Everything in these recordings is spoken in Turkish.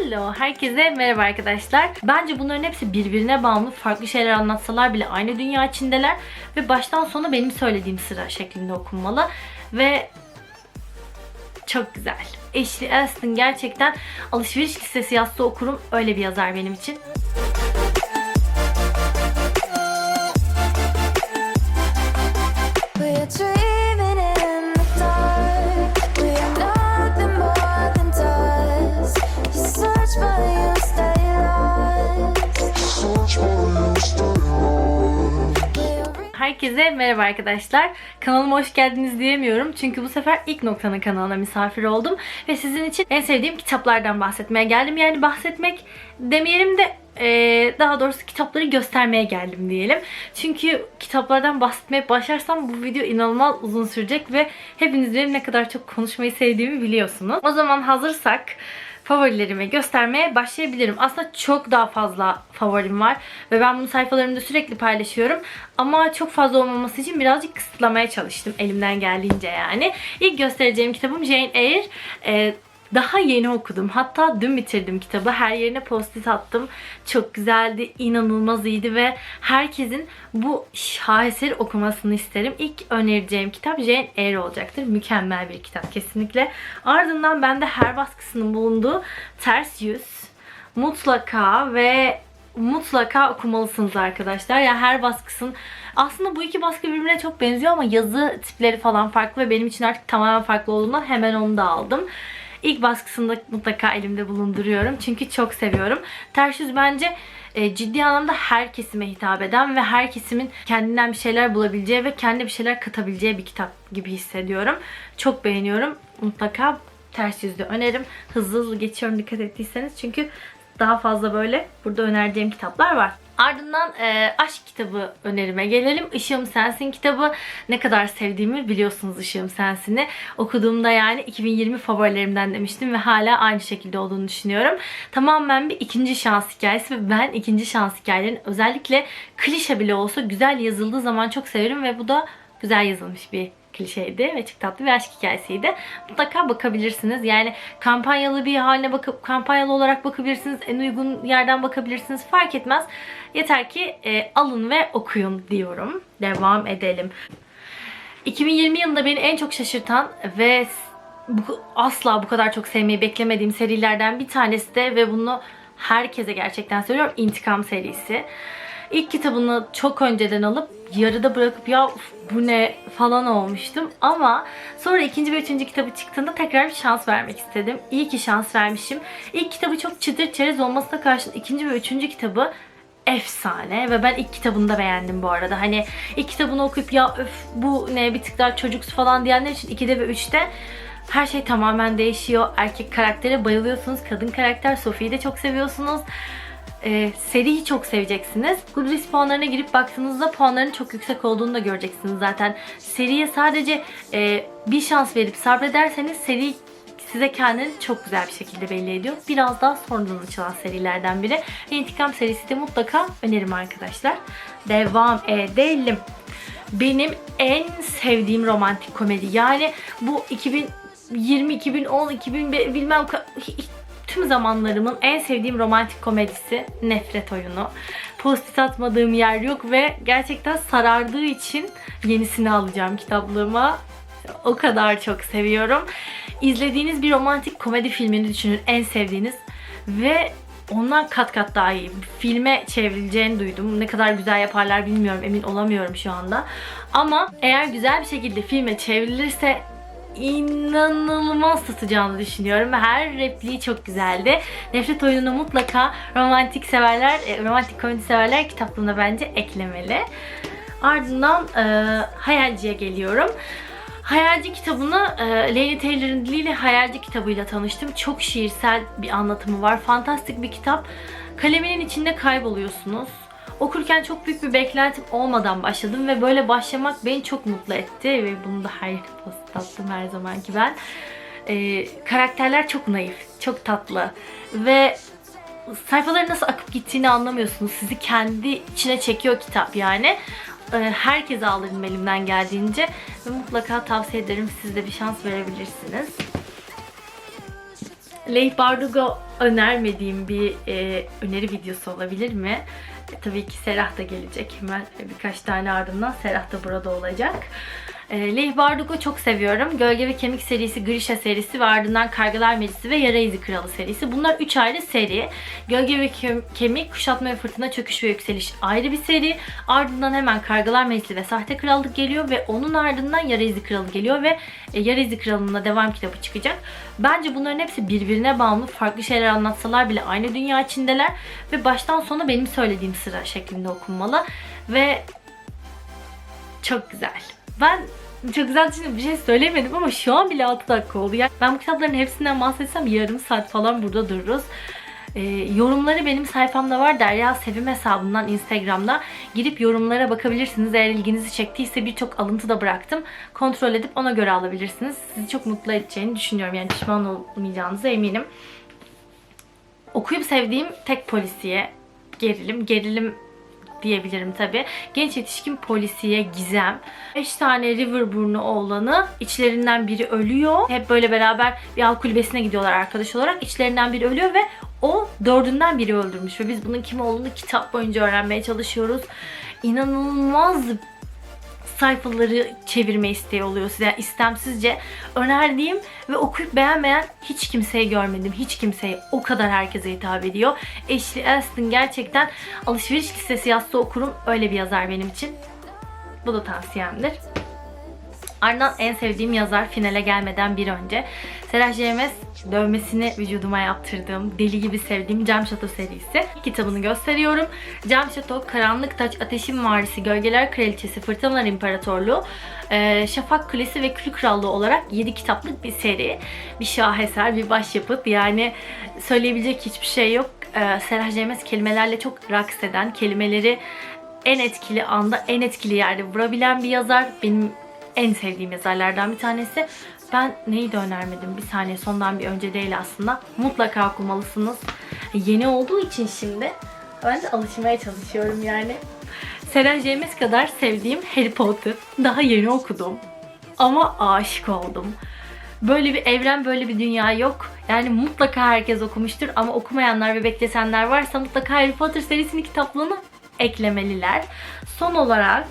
Hello, herkese merhaba arkadaşlar. Bence bunların hepsi birbirine bağımlı. Farklı şeyler anlatsalar bile aynı dünya içindeler. Ve baştan sona benim söylediğim sıra şeklinde okunmalı. Ve çok güzel. Ashley Aston gerçekten alışveriş listesi yazsa okurum. Öyle bir yazar benim için. Herkese merhaba arkadaşlar. Kanalıma hoş geldiniz diyemiyorum. Çünkü bu sefer ilk noktanın kanalına misafir oldum. Ve sizin için en sevdiğim kitaplardan bahsetmeye geldim. Yani bahsetmek demeyelim de eee, daha doğrusu kitapları göstermeye geldim diyelim. Çünkü kitaplardan bahsetmeye başlarsam bu video inanılmaz uzun sürecek ve hepiniz benim ne kadar çok konuşmayı sevdiğimi biliyorsunuz. O zaman hazırsak favorilerimi göstermeye başlayabilirim. Aslında çok daha fazla favorim var ve ben bunu sayfalarımda sürekli paylaşıyorum. Ama çok fazla olmaması için birazcık kısıtlamaya çalıştım elimden geldiğince yani. İlk göstereceğim kitabım Jane Eyre. Ee, daha yeni okudum. Hatta dün bitirdim kitabı. Her yerine post-it attım. Çok güzeldi, inanılmaz iyiydi ve herkesin bu şaheseri okumasını isterim. İlk önereceğim kitap Jane Eyre olacaktır. Mükemmel bir kitap kesinlikle. Ardından bende her baskısının bulunduğu Ters Yüz mutlaka ve mutlaka okumalısınız arkadaşlar. Yani her baskısın aslında bu iki baskı birbirine çok benziyor ama yazı tipleri falan farklı ve benim için artık tamamen farklı olduğundan hemen onu da aldım. İlk baskısını da mutlaka elimde bulunduruyorum. Çünkü çok seviyorum. Ters Yüz bence e, ciddi anlamda her kesime hitap eden ve her kesimin kendinden bir şeyler bulabileceği ve kendi bir şeyler katabileceği bir kitap gibi hissediyorum. Çok beğeniyorum. Mutlaka ters yüzlü önerim. Hızlı hızlı geçiyorum dikkat ettiyseniz. Çünkü daha fazla böyle burada önereceğim kitaplar var. Ardından e, aşk kitabı önerime gelelim. Işığım Sensin kitabı. Ne kadar sevdiğimi biliyorsunuz Işığım Sensin'i. Okuduğumda yani 2020 favorilerimden demiştim ve hala aynı şekilde olduğunu düşünüyorum. Tamamen bir ikinci şans hikayesi ve ben ikinci şans hikayelerini özellikle klişe bile olsa güzel yazıldığı zaman çok severim ve bu da güzel yazılmış bir klişeydi ve çok tatlı bir aşk hikayesiydi. Mutlaka bakabilirsiniz. Yani kampanyalı bir haline bakıp kampanyalı olarak bakabilirsiniz. En uygun yerden bakabilirsiniz. Fark etmez. Yeter ki e, alın ve okuyun diyorum. Devam edelim. 2020 yılında beni en çok şaşırtan ve bu, asla bu kadar çok sevmeyi beklemediğim serilerden bir tanesi de ve bunu herkese gerçekten söylüyorum. İntikam serisi. İlk kitabını çok önceden alıp yarıda bırakıp ya uf, bu ne falan olmuştum. Ama sonra ikinci ve üçüncü kitabı çıktığında tekrar bir şans vermek istedim. İyi ki şans vermişim. İlk kitabı çok çıtır çerez olmasına karşın ikinci ve üçüncü kitabı efsane ve ben ilk kitabını da beğendim bu arada. Hani ilk kitabını okuyup ya öf bu ne bir tık daha çocuksu falan diyenler için 2'de ve 3'te her şey tamamen değişiyor. Erkek karaktere bayılıyorsunuz. Kadın karakter Sophie'yi de çok seviyorsunuz. Ee, seriyi çok seveceksiniz. Goodreads puanlarına girip baktığınızda puanların çok yüksek olduğunu da göreceksiniz zaten. Seriye sadece e, bir şans verip sabrederseniz seri size kendini çok güzel bir şekilde belli ediyor. Biraz daha sonradan açılan serilerden biri. İntikam serisi de mutlaka önerim arkadaşlar. Devam edelim. Benim en sevdiğim romantik komedi. Yani bu 2020, 2010, 2000 bilmem tüm zamanlarımın en sevdiğim romantik komedisi Nefret Oyunu. Post-it atmadığım yer yok ve gerçekten sarardığı için yenisini alacağım kitaplığıma. O kadar çok seviyorum. İzlediğiniz bir romantik komedi filmini düşünün. En sevdiğiniz ve ondan kat kat daha iyi. Filme çevrileceğini duydum. Ne kadar güzel yaparlar bilmiyorum. Emin olamıyorum şu anda. Ama eğer güzel bir şekilde filme çevrilirse inanılmaz tutacağını düşünüyorum her repliği çok güzeldi. Nefret oyununu mutlaka romantik severler, e, romantik komedi severler kitaplığına bence eklemeli. Ardından e, Hayalci'ye geliyorum. Hayalci kitabını e, Lady Taylor'ın diliyle Hayalci kitabıyla tanıştım. Çok şiirsel bir anlatımı var. Fantastik bir kitap. Kaleminin içinde kayboluyorsunuz. Okurken çok büyük bir beklentim olmadan başladım ve böyle başlamak beni çok mutlu etti ve bunu da her post attım her zamanki ben. E, karakterler çok naif, çok tatlı ve sayfaların nasıl akıp gittiğini anlamıyorsunuz. Sizi kendi içine çekiyor kitap yani. Ee, Herkese alırım elimden geldiğince ve mutlaka tavsiye ederim. Siz de bir şans verebilirsiniz. Leigh Bardugo önermediğim bir e, öneri videosu olabilir mi? E, tabii ki Serah da gelecek hemen e, birkaç tane ardından Serah da burada olacak. E, Leigh Bardug'u çok seviyorum. Gölge ve Kemik serisi, Grisha serisi ve ardından Kargalar Meclisi ve Yara İzi Kralı serisi. Bunlar üç ayrı seri. Gölge ve Kem- Kemik, Kuşatma ve Fırtına, Çöküş ve Yükseliş ayrı bir seri. Ardından hemen Kargalar Meclisi ve Sahte Krallık geliyor ve onun ardından Yara İzi Kralı geliyor ve e, Yara İzi Kralı'nın da devam kitabı çıkacak. Bence bunların hepsi birbirine bağımlı. Farklı şeyler anlatsalar bile aynı dünya içindeler ve baştan sona benim söylediğim sıra şeklinde okunmalı ve çok güzel. Ben çok güzel şimdi bir şey söylemedim ama şu an bile 6 dakika oldu. Yani ben bu kitapların hepsinden bahsetsem yarım saat falan burada dururuz. Ee, yorumları benim sayfamda var. Derya Sevim hesabından Instagram'da. Girip yorumlara bakabilirsiniz. Eğer ilginizi çektiyse birçok alıntı da bıraktım. Kontrol edip ona göre alabilirsiniz. Sizi çok mutlu edeceğini düşünüyorum. Yani pişman olmayacağınıza eminim. Okuyup sevdiğim tek polisiye gerilim. Gerilim diyebilirim tabi. Genç yetişkin polisiye gizem. 5 tane River burnu oğlanı içlerinden biri ölüyor. Hep böyle beraber bir av kulübesine gidiyorlar arkadaş olarak. İçlerinden biri ölüyor ve o dördünden biri öldürmüş ve biz bunun kim olduğunu kitap boyunca öğrenmeye çalışıyoruz. İnanılmaz sayfaları çevirme isteği oluyor size. Yani istemsizce önerdiğim ve okuyup beğenmeyen hiç kimseyi görmedim. Hiç kimseyi o kadar herkese hitap ediyor. Ashley Aston gerçekten alışveriş listesi yazsa okurum. Öyle bir yazar benim için. Bu da tavsiyemdir. Ardından en sevdiğim yazar finale gelmeden bir önce. Seraj Yemez dövmesini vücuduma yaptırdığım, deli gibi sevdiğim Cam Şato serisi. Kitabını gösteriyorum. Cam Şato, Karanlık Taç, Ateşin Varisi, Gölgeler Kraliçesi, Fırtınalar İmparatorluğu, e, Şafak Kulesi ve Kül Krallığı olarak 7 kitaplık bir seri. Bir şaheser, bir başyapıt. Yani söyleyebilecek hiçbir şey yok. E, Seraj Yemez kelimelerle çok raks eden, kelimeleri en etkili anda, en etkili yerde vurabilen bir yazar. Benim en sevdiğim yazarlardan bir tanesi. Ben neyi de önermedim bir saniye sondan bir önce değil aslında. Mutlaka okumalısınız. Yeni olduğu için şimdi ben de alışmaya çalışıyorum yani. Seren James kadar sevdiğim Harry Potter. Daha yeni okudum. Ama aşık oldum. Böyle bir evren, böyle bir dünya yok. Yani mutlaka herkes okumuştur ama okumayanlar ve beklesenler varsa mutlaka Harry Potter serisinin kitaplığını eklemeliler. Son olarak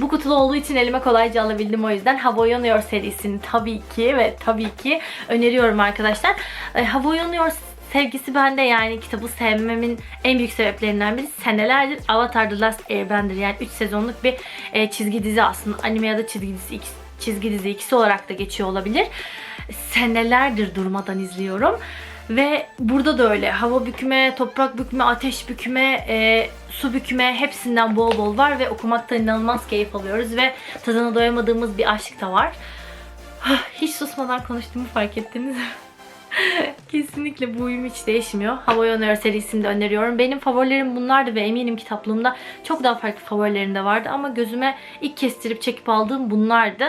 bu kutulu olduğu için elime kolayca alabildim o yüzden. Hava Yanıyor serisini tabii ki ve tabii ki öneriyorum arkadaşlar. E, Hava Yanıyor sevgisi bende yani kitabı sevmemin en büyük sebeplerinden biri senelerdir Avatar The Last Airbender yani 3 sezonluk bir e, çizgi dizi aslında anime ya da çizgi dizi çizgi dizi ikisi olarak da geçiyor olabilir. Senelerdir durmadan izliyorum. Ve burada da öyle. Hava bükme, toprak bükme, ateş bükme, e, su bükme hepsinden bol bol var ve okumaktan inanılmaz keyif alıyoruz ve tadına doyamadığımız bir aşk da var. Hiç susmadan konuştuğumu fark ettiniz? Kesinlikle bu uyum hiç değişmiyor. Hava Yanıyor serisini de öneriyorum. Benim favorilerim bunlardı ve eminim kitaplığımda çok daha farklı favorilerim de vardı ama gözüme ilk kestirip çekip aldığım bunlardı.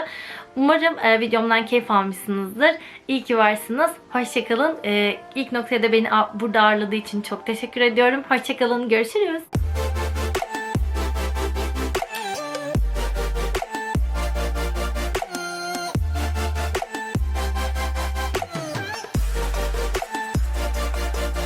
Umarım e, videomdan keyif almışsınızdır. İyi ki varsınız. Hoşçakalın. E, ilk noktaya da beni burada ağırladığı için çok teşekkür ediyorum. Hoşçakalın. Görüşürüz.